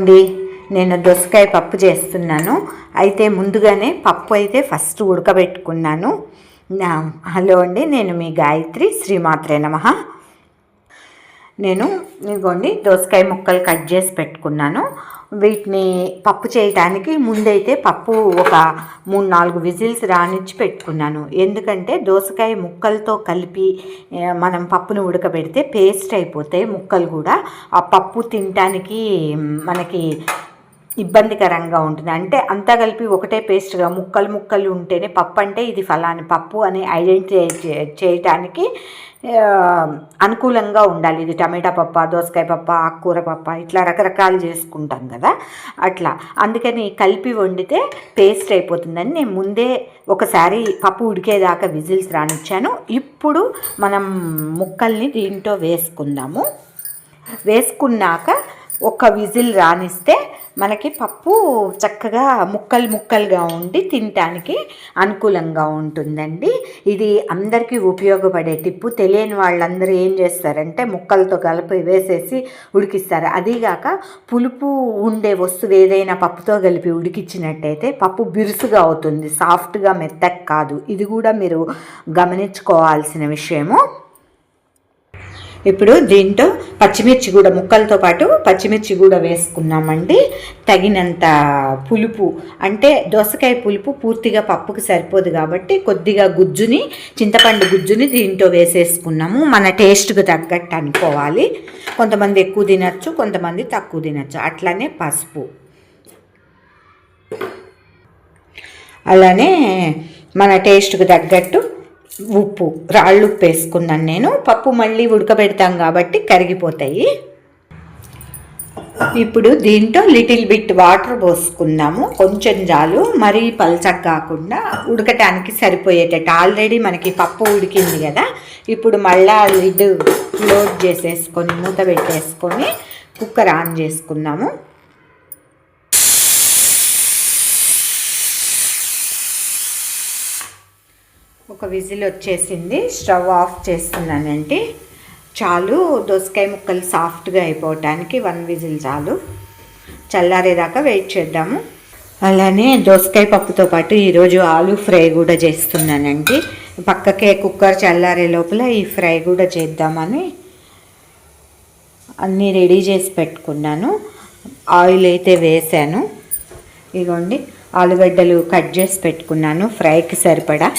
అండి నేను దోసకాయ పప్పు చేస్తున్నాను. అయితే ముందుగానే పప్పు అయితే ఫస్ట్ ఉడకబెట్టుకున్నాను. హలో అండి నేను మీ గాయత్రి శ్రీమాత్రే నమ. నేను ఇదిగోండి దోసకాయ ముక్కలు కట్ చేసి పెట్టుకున్నాను. వీటిని పప్పు చేయడానికి ముందైతే పప్పు ఒక మూడు నాలుగు విజిల్స్ రానిచ్చి పెట్టుకున్నాను. ఎందుకంటే దోసకాయ ముక్కలతో కలిపి మనం పప్పును ఉడకబెడితే పేస్ట్ అయిపోతాయి ముక్కలు కూడా. ఆ పప్పు తినటానికి మనకి ఇబ్బందికరంగా ఉంటుంది. అంటే అంతా కలిపి ఒకటే పేస్ట్గా ముక్కలు ముక్కలు ఉంటేనే పప్పు అంటే ఇది ఫలాని పప్పు అని ఐడెంటిఫై చేయటానికి అనుకూలంగా ఉండాలి. ఇది టమాటా పప్ప దోసకాయ పప్ప ఆకుకూర పప్ప ఇట్లా రకరకాలు చేసుకుంటాం కదా. అట్లా. అందుకని కలిపి వండితే పేస్ట్ అయిపోతుందని నేను ముందే ఒకసారి పప్పు ఉడికేదాకా విజిల్స్ రానిచ్చాను. ఇప్పుడు మనం ముక్కల్ని దీంట్లో వేసుకుందాము. వేసుకున్నాక ఒక విజిల్ రానిస్తే మనకి పప్పు చక్కగా ముక్కలు ముక్కలుగా ఉండి తినటానికి అనుకూలంగా ఉంటుందండి. ఇది అందరికీ ఉపయోగపడే టిప్పు. తెలియని వాళ్ళందరూ ఏం చేస్తారంటే ముక్కలతో కలిపి వేసేసి ఉడికిస్తారు. అదీగాక పులుపు ఉండే వస్తువు ఏదైనా పప్పుతో కలిపి ఉడికిచ్చినట్టయితే పప్పు బిరుసుగా అవుతుంది. సాఫ్ట్గా మెత్తగా కాదు. ఇది కూడా మీరు గమనించుకోవాల్సిన విషయము. ఇప్పుడు దీంట్లో పచ్చిమిర్చి కూడా ముక్కలతో పాటు పచ్చిమిర్చి కూడా వేసుకున్నామండి. తగినంత పులుపు అంటే దోసకాయ పులుపు పూర్తిగా పప్పుకి సరిపోదు కాబట్టి కొద్దిగా గుజ్జుని చింతపండు గుజ్జుని దీంట్లో వేసేసుకున్నాము. మన టేస్ట్కి తగ్గట్టు అనుకోవాలి. కొంతమంది ఎక్కువ తినచ్చు కొంతమంది తక్కువ తినచ్చు. అట్లనే పసుపు. అలానే మన టేస్ట్కి తగ్గట్టు ఉప్పు రాళ్ళు ఉప్పు వేసుకున్నాను నేను. పప్పు మళ్ళీ ఉడకబెడతాం కాబట్టి కరిగిపోతాయి. ఇప్పుడు దీంట్లో లిటిల్ బిట్ వాటర్ పోసుకున్నాము. కొంచెం చాలు. మరీ పలచగా కాకుండా ఉడకటానికి సరిపోయేటట్టు. ఆల్రెడీ మనకి పప్పు ఉడికింది కదా. ఇప్పుడు మళ్ళా లిడ్ క్లోజ్ చేసేసుకొని మూత పెట్టేసుకొని కుక్కర్ ఆన్ చేసుకున్నాము. ఒక విజిల్ వచ్చేసింది స్టవ్ ఆఫ్ చేస్తున్నానండి చాలు దోసకాయ ముక్కలు సాఫ్ట్గా అయిపోవటానికి వన్ విజిల్ చాలు. చల్లారేదాకా వెయిట్ చేద్దాము. అలానే దోసకాయ పప్పుతో పాటు ఈరోజు ఆలు ఫ్రై కూడా చేస్తున్నానండి పక్కకే కుక్కర్ చల్లారే లోపల ఈ ఫ్రై కూడా చేద్దామని అన్నీ రెడీ చేసి పెట్టుకున్నాను. ఆయిల్ అయితే వేసాను. ఇదిగోండి ఆలుగడ్డలు కట్ చేసి పెట్టుకున్నాను ఫ్రైకి సరిపడా.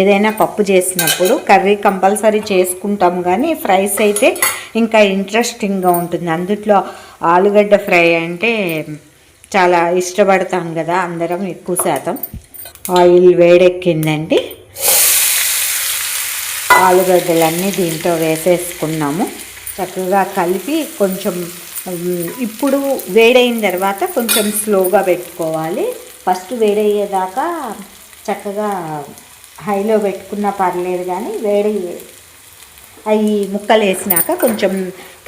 ఏదైనా పప్పు చేసినప్పుడు కర్రీ కంపల్సరీ చేసుకుంటాం కానీ ఫ్రైస్ అయితే ఇంకా ఇంట్రెస్టింగ్గా ఉంటుంది. అందుట్లో ఆలుగడ్డ ఫ్రై అంటే చాలా ఇష్టపడతాం కదా అందరం ఎక్కువ శాతం. ఆయిల్ వేడెక్కిందండి. ఆలుగడ్డలన్నీ దీంట్లో వేసేసుకున్నాము. చక్కగా కలిపి కొంచెం ఇప్పుడు వేడైన తర్వాత కొంచెం స్లోగా పెట్టుకోవాలి. ఫస్ట్ వేడయ్యేదాకా చక్కగా హైలో పెట్టుకున్నా పర్లేదు కానీ వేడి అవి ముక్కలు వేసినాక కొంచెం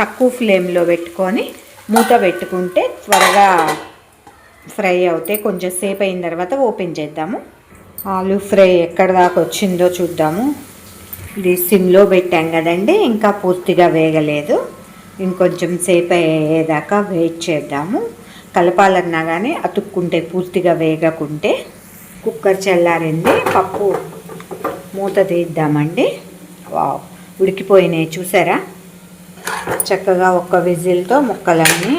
తక్కువ ఫ్లేమ్లో పెట్టుకొని మూత పెట్టుకుంటే త్వరగా ఫ్రై అవుతాయి కొంచెం సేపు అయిన తర్వాత ఓపెన్ చేద్దాము. ఆలు ఫ్రై ఎక్కడ దాకా వచ్చిందో చూద్దాము. ఇది సిమ్లో పెట్టాం కదండి ఇంకా పూర్తిగా వేగలేదు. ఇంకొంచెం సేపు అయ్యేదాకా వెయిట్ చేద్దాము. కలపాలన్నా కానీ అతుక్కుంటే పూర్తిగా వేగకుంటే కుక్కర్ చల్లారింది పప్పు మూత తీద్దామండి. వావ్ ఉడికిపోయినాయి చూసారా? చక్కగా ఒక్క విజిల్తో ముక్కలన్నీ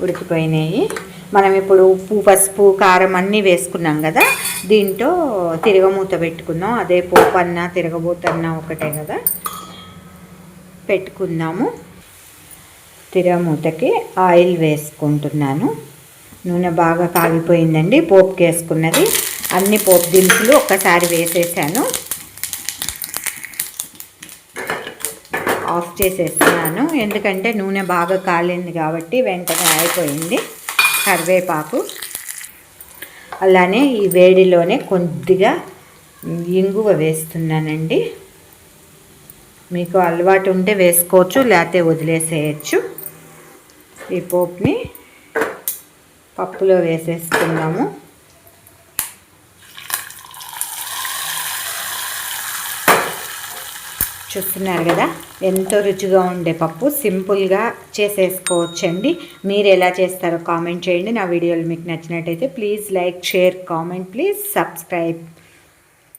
ఉడికిపోయినాయి. మనం ఇప్పుడు ఉప్పు పసుపు కారం అన్నీ వేసుకున్నాం కదా దీంట్లో తిరగమూత పెట్టుకున్నాం అదే పోపు అన్న తిరగబోతన్నా ఒకటే కదా. పెట్టుకుందాము. తిరగమూతకి ఆయిల్ వేసుకుంటున్నాను. నూనె బాగా కాగిపోయిందండి పోపుకి వేసుకున్నది. అన్ని పోపు దినుసులు ఒక్కసారి వేసేసాను. ఆఫ్ చేసేస్తున్నాను. ఎందుకంటే నూనె బాగా కాలింది కాబట్టి వెంటనే అయిపోయింది కరివేపాకు. అలానే ఈ వేడిలోనే కొద్దిగా ఇంగువ వేస్తున్నానండి. మీకు అలవాటు ఉంటే వేసుకోవచ్చు లేకపోతే వదిలేసేయచ్చు. ఈ పోపుని పప్పులో వేసేసుకున్నాము చూస్తున్నారు కదా? ఎంతో రుచిగా ఉండే పప్పు. సింపుల్గా చేసేసుకోవచ్చండి. మీరు ఎలా చేస్తారో కామెంట్ చేయండి. నా వీడియోలు మీకు నచ్చినట్టయితే please like share comment please subscribe.